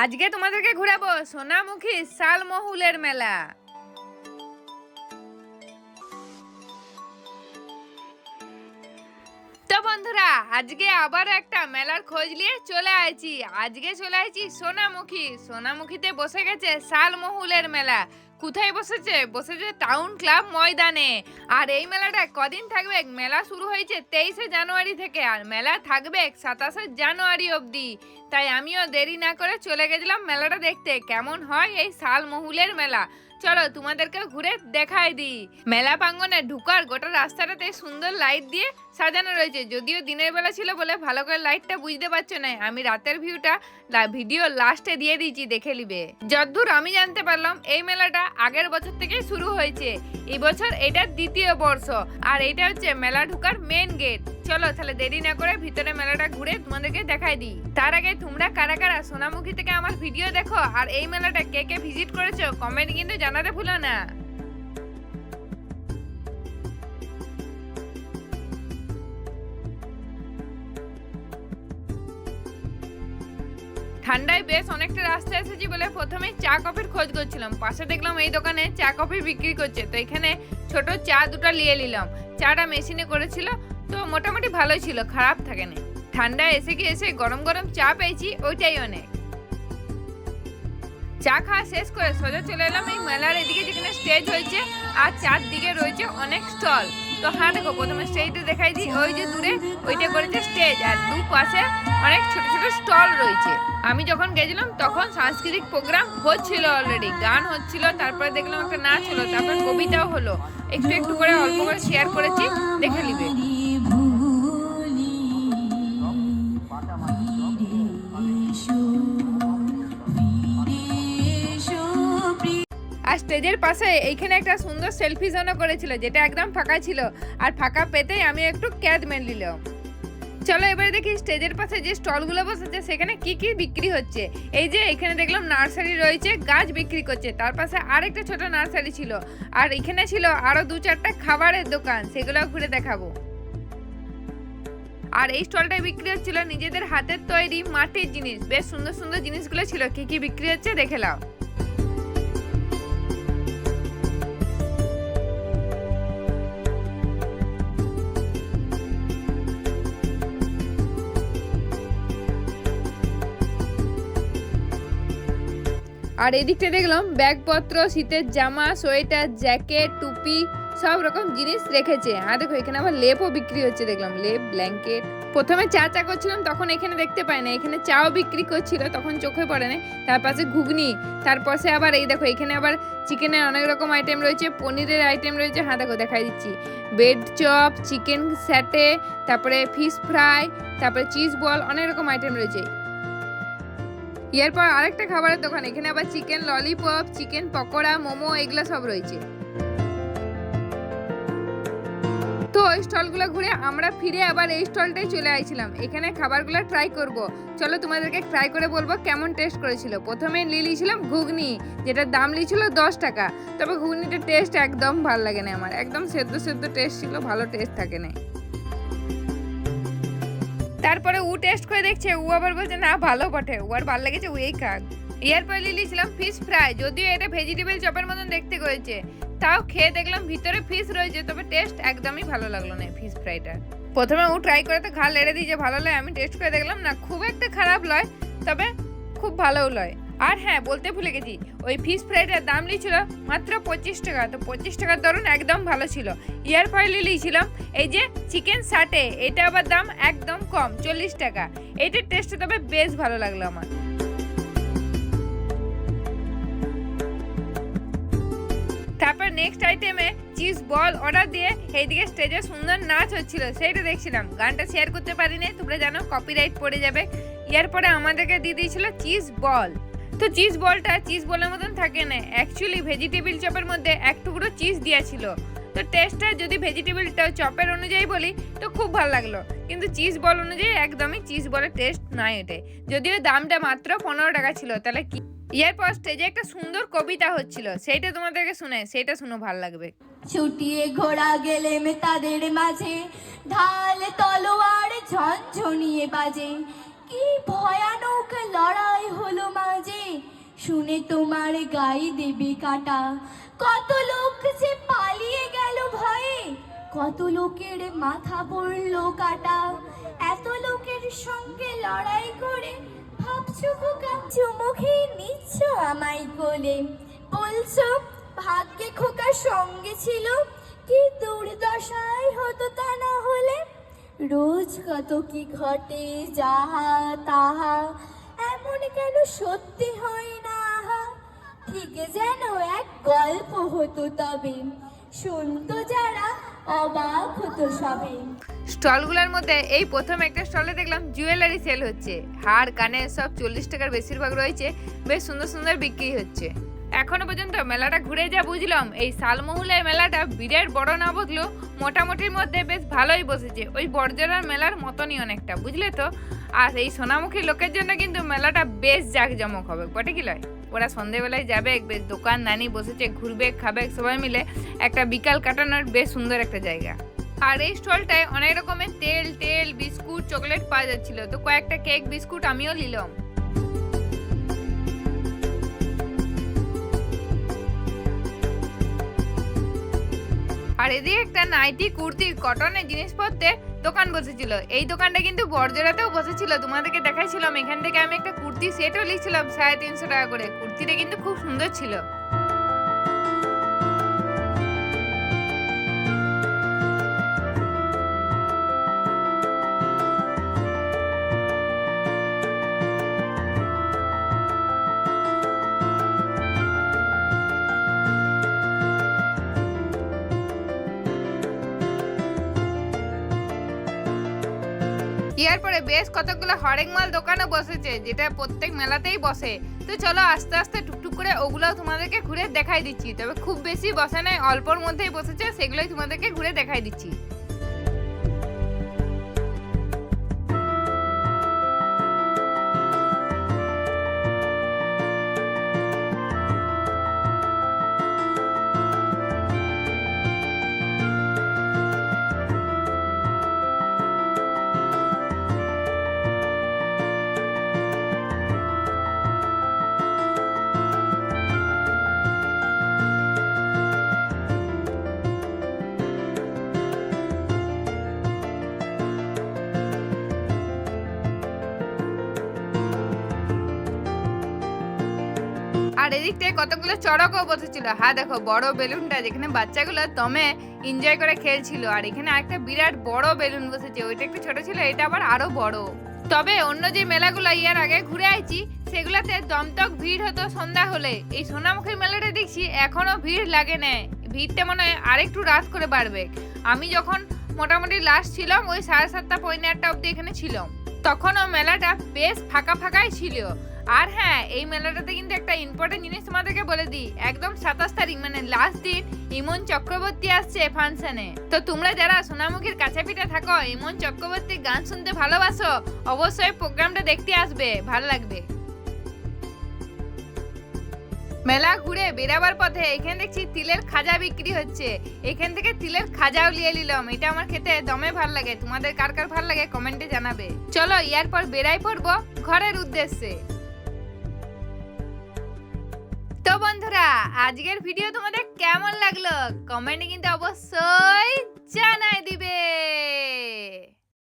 আজকে তোমাদেরকে ঘুরাবো সোনামুখী শালমহুলের মেলা। বন্ধুরা, আজকে আবার একটা মেলার খোঁজ নিয়ে চলে আইছি। আজকে চলে আইছি সোনামুখী। সোনামুখীতে বসে গেছে শালমহুলের মেলা। কোথায় বসেছে? বসেছে টাউন ক্লাব ময়দানে। আর এই মেলাটা কদিন থাকবে? মেলা শুরু হয়েছে তেইশে জানুয়ারি থেকে, আর মেলা থাকবে সাতাশে জানুয়ারি অবধি। তাই আমিও দেরি না করে চলে গেছিলাম মেলাটা দেখতে। কেমন হয় এই শালমহুলের মেলা? চলো তোমাদেরকে ঘুরে দেখাই দিই। মেলা প্রাঙ্গনে ঢুকার গোটা রাস্তাটাতে সুন্দর লাইট দিয়ে সাজানো রয়েছে। যদিও দিনের বেলা ছিল বলে ভালো করে লাইটটা বুঝতে পারছ না, আমি রাতের ভিউটা ভিডিও লাস্টে দিয়ে দিয়েছি, দেখে নিবে। যদ্দূর আমি জানতে পারলাম, এই মেলাটা আগের বছর থেকে শুরু হয়েছে। এই বছর এটা দ্বিতীয় বর্ষ, আর এটা হচ্ছে মেলা ঢুকার মেন গেট চলো, তাহলে দেরি না করে ভিতরে মেলাটা ঘুরে তোমাদেরকে দেখাই দিই। তার আগে তোমরা কারা কারা সোনামুখী থেকে আমার ভিডিও দেখো, আর এই মেলাটা কে কে ভিজিট করেছ কমেন্ট কিন্তু জানাতে ভুলো না। ঠান্ডায় বেশ অনেকটা রাস্তা এসেছি বলে প্রথমে চা কফির খোঁজ করছিলাম। পাশে দেখলাম এই দোকানে চা কফি বিক্রি করছে, তো এখানে ছোট চা দুটো নিয়ে নিলাম। চাটা মেশিনে করেছিল, তো মোটামুটি ভালোই ছিল, খারাপ থাকে না ঠান্ডায় এসে গিয়ে এসে গরম গরম চা পেয়েছি, ওইটাই অনেক। চা খাওয়া শেষ করে সোজা চলে এলাম এই মেলার এদিকে যেখানে স্টেজ হয়েছে, আর চারদিকে রয়েছে অনেক স্টল তো হ্যাঁ দেখো, প্রথমে স্টেজটা দেখাই দিই, ওই যে দূরে ওইটা করেছে স্টেজ আর দু পাশে অনেক ছোট ছোট স্টল রয়েছে। আমি যখন গেছিলাম, তখন সাংস্কৃতিক প্রোগ্রাম হচ্ছিল অলরেডি গান হচ্ছিল, তারপরে দেখলাম একটা নাচ হলো, তারপর কবিতাও হলো। একটু একটু করে অল্প করে শেয়ার করেছি, দেখে নিবে। আর স্টেজের পাশে এইখানে একটা সুন্দর সেলফি জোনও করেছিল, যেটা একদম ফাঁকা ছিল। আর ফাঁকা পেতেই আমি একটু ক্যাদ মেন নিলাম। চলো এবারে দেখি স্টেজের পাশে যে স্টলগুলো বসেছে, সেখানে কি কি বিক্রি হচ্ছে। এই যে এখানে দেখলাম নার্সারি রয়েছে, গাছ বিক্রি করছে, তার পাশে আরেকটা ছোট নার্সারি ছিল। আর এখানে ছিল আরও দু চারটা খাবারের দোকান সেগুলো ঘুরে দেখাবো। আর এই স্টলটায় বিক্রি হচ্ছিল নিজেদের হাতের তৈরি মাটির জিনিস, বেশ সুন্দর সুন্দর জিনিসগুলো ছিল। কি কি বিক্রি হচ্ছে দেখে নাও। আর এদিকটা দেখলাম, ব্যাগপত্র, শীতের জামা, সোয়েটার, জ্যাকেট, টুপি, সব রকম জিনিস রেখেছে। আর দেখো, এখানে আবার লেপও বিক্রি হচ্ছে, দেখলাম, লেপ, ব্ল্যাঙ্কেট। প্রথমে চা চা করছিলাম, তখন এখানে দেখতে পাই না। এখানে চাও বিক্রি করছিল, তখন চোখে পড়ে না। তার পাশে ঘুগনি, তার আবার এই দেখো, এখানে আবার চিকেনের অনেক রকম আইটেম রয়েছে, পনিরের আইটেম রয়েছে। হ্যাঁ দেখো, দেখাই দিচ্ছি। বেড চপ চিকেন স্যাটে তারপরে ফিশ ফ্রাই তারপরে চিজ বল অনেক রকম আইটেম রয়েছে। এরপর আরেকটা খাবারের দোকান, এখানে আবার chicken lollipop chicken pakora, momo, এগুলো সব রয়েছে। তো ওই স্টলগুলো ঘুরে আমরা ফিরে আবার এই স্টলটাই চলে আইছিলাম। এখানে খাবারগুলো ট্রাই করব। চলো তোমাদেরকে ট্রাই করে বলব কেমন টেস্ট করেছিল। প্রথমে লিলিয়েছিলাম ঘুগনি, যেটার দাম লিয়েছিল দশ টাকা। তবে ঘুগনিটার টেস্ট একদম ভালো লাগে না আমার। একদম সেদ্ধ সেদ্ধ টেস্ট ছিল, ভালো টেস্ট থাকে না তারপরে উ টেস্ট করে দেখছে, উ আবার বলছে, না, ভালো বটে। ও আর ভালো লেগেছে ওই খাক এরপর নিয়েছিলাম ফিশ ফ্রাই যদিও এটা ভেজিটেবল চপের মতন দেখতে করেছে, তাও খেয়ে দেখলাম ভিতরে ফিশ রয়েছে, তবে টেস্ট একদমই ভালো লাগল না ফিশ ফ্রাইটা প্রথমে ও ট্রাই করে তো ঘা লেড়ে দিয়েছে, ভালো লয়, আমি টেস্ট করে দেখলাম, না, খুব একটা খারাপ লয়, তবে খুব ভালোও লয়। আর হ্যাঁ বলতে ভুলে গেছি, ওই ফিশ ফ্রাইটার দাম নিয়েছিল মাত্র পঁচিশ টাকা। তো পঁচিশ টাকার দরুন একদম ভালো ছিল। ইয়ার ফয়েলি নিয়েছিলাম এই যে চিকেন সাটে এটা আবার দাম একদম কম, চল্লিশ টাকা। এটার টেস্টটা তবে বেশ ভালো লাগল আমার। তারপর নেক্সট আইটেমে চিজ বল অর্ডার দিয়ে এইদিকে স্টেজে সুন্দর নাচ হচ্ছিল, সেইটা দেখছিলাম। গানটা শেয়ার করতে পারিনি, তোমরা জানো কপিরাইট পড়ে যাবে। এরপরে আমাদেরকে দিয়ে দিয়েছিল চিজ বল তো চিজ বলটা চিজ বলের মতন থাকে না। অ্যাকচুয়ালি ভেজিটেবিল চপের মধ্যে এক টুকরো চিজ দেওয়া ছিল। তো টেস্টটা যদি ভেজিটেবিলটা চপের অনুযায়ী বলি, তো খুব ভালো লাগল। কিন্তু চিজ বল অনুযায়ী একদমই চিজ বলের টেস্ট নাই ওঠে যদিও দামটা মাত্র পনেরো টাকা ছিল, তাহলে কি? এরপর স্টেজে একটা সুন্দর কবিতা হচ্ছিল, সেইটা তোমাদেরকে শুনে, সেইটা শুনো ভালো লাগবে। ছুটিয়ে ঘোড়া গেলেম তাদের মাঝে, ঢাল তলোয়ার ঝনঝনিয়ে বাজে। কি ভয়ানক লড়াই হলো মাঝে? শুনে তোমার গায়ে দেবে কাটা। কত লোক যে পালিয়ে গেল ভয়ে, কত লোকের মাথা পড়ল কাটা। এত লোকের সঙ্গে লড়াই করে ভাবছ খোকা চুমুখে নিচ্ছ আমায় কোলে। বলছো, ভাগ্যে খোকার সঙ্গে ছিল, কি দুর্দশায় হতো তা না হলে? রোজ কত কি ঘটে যাহা তাহা, এমন কেন সত্যি হয় না? ঠিক যেন এক গল্প হতো তবে, শুনতো যারা অবাক হতো সবে। স্টলগুলোর মধ্যে এই প্রথম একটা স্টলে দেখলাম জুয়েলারি সেল হচ্ছে। হার কানে সব চল্লিশ টাকার বেশিরভাগ রয়েছে, বেশ সুন্দর সুন্দর বিক্রি হচ্ছে। এখনও পর্যন্ত মেলাটা ঘুরে যা বুঝলাম। এই সালমহুলের মেলাটা বিরাট বড় না বুঝলেও মোটামুটির মধ্যে বেশ ভালোই বসেছে। ওই বড়জোড়ার মেলার মতনই অনেকটা, বুঝলে তো? আর এই সোনামুখী লোকের জন্য কিন্তু মেলাটা বেশ জাঁকজমক হবে, বটে কি লয়? ওরা সন্ধেবেলায় যাবে বেশ দোকান দানি বসেছে, ঘুরবে, খাবে, সবাই মিলে একটা বিকাল কাটানোর বেশ সুন্দর একটা জায়গা। আর এই স্টলটায় অনেক রকমের তেল তেল, বিস্কুট, চকলেট পাওয়া যাচ্ছিল। তো কয়েকটা কেক, বিস্কুট আমিও নিলাম। এদিকে একটা নাইটি, কুর্তি কটনের জিনিসপত্রের দোকান বসেছিল। এই দোকানটা কিন্তু বর্জরাতেও বসেছিল। তোমাদেরকে দেখাইছিলাম, এখান থেকে আমি একটা কুর্তি, সেটও নিয়েছিলাম সাড়ে তিনশো টাকা করে। কুর্তিটা কিন্তু খুব সুন্দর ছিল। ইয়ার পরে বেশ কতগুলো হরেক মাল দোকানও বসেছে, যেটা প্রত্যেক মেলাতেই বসে। তো চলো আস্তে আস্তে টুকটুক করে ওগুলোও তোমাদেরকে ঘুরে দেখাই দিচ্ছি। তবে খুব বেশি বসে নাই, অল্পর মধ্যেই বসেছে, সেগুলোই তোমাদেরকে ঘুরে দেখাই দিচ্ছি। এদিকটায় কতগুলো চড়কও বসেছিল। হ্যাঁ দেখো, বড় বেলুনটা যেখানে বাচ্চাগুলো দমে এনজয় করে খেলছিল, আর এখানে একটা বিরাট বড় বেলুন বসেছে। ওইটা একটু ছোট ছিল, এটা আবার আরও বড়। তবে অন্য যে মেলাগুলো ইয়ার আগে ঘুরে আইছি, সেগুলাতে দমতক ভিড় হতো সন্ধ্যা হলে। এই সোনামুখী মেলাটা দেখছি এখনও ভিড় লাগে না। ভিড়টা মনে হয় আরেকটু রাত করে বাড়বে। আমি যখন মোটামুটি লাস্ট ছিলাম, ওই সাড়ে সাতটা, পৌনে আটটা অব্দি এখানে ছিলাম। তখনও মেলাটা বেশ ফাঁকা ফাঁকাই ছিল। আর হ্যাঁ এই মেলাটাতে কিন্তু একটা ইম্পর্টেন্ট জিনিস তোমাদেরকে বলে দিই। একদম সাতাশ তারিখ মানে লাস্ট দিন ইমন চক্রবর্তী আসছে ফাংশনে। তো তোমরা যারা সোনামুখীর কাছে পিঠে থাকো, ইমন চক্রবর্তী গান শুনতে ভালোবাসো, অবশ্যই প্রোগ্রামটা দেখতে আসবে, ভালো লাগবে। মেলা ঘুরে বেরাবার পথে এখানে দেখছি তিলের খাজা বিক্রি হচ্ছে। এখান থেকে তিলের খাজাও নিয়ে নিলাম। এটা আমার খেতে দমে ভালো লাগে। তোমাদের কার কার ভালো লাগে কমেন্টে জানাবে। চলো ইয়ার পর বেড়াই পড়ব ঘরের উদ্দেশ্যে। তো বন্ধুরা আজকের ভিডিও তোমাদের কেমন লাগল? কমেন্টে কিন্তু অবশ্যই জানাই দিবে।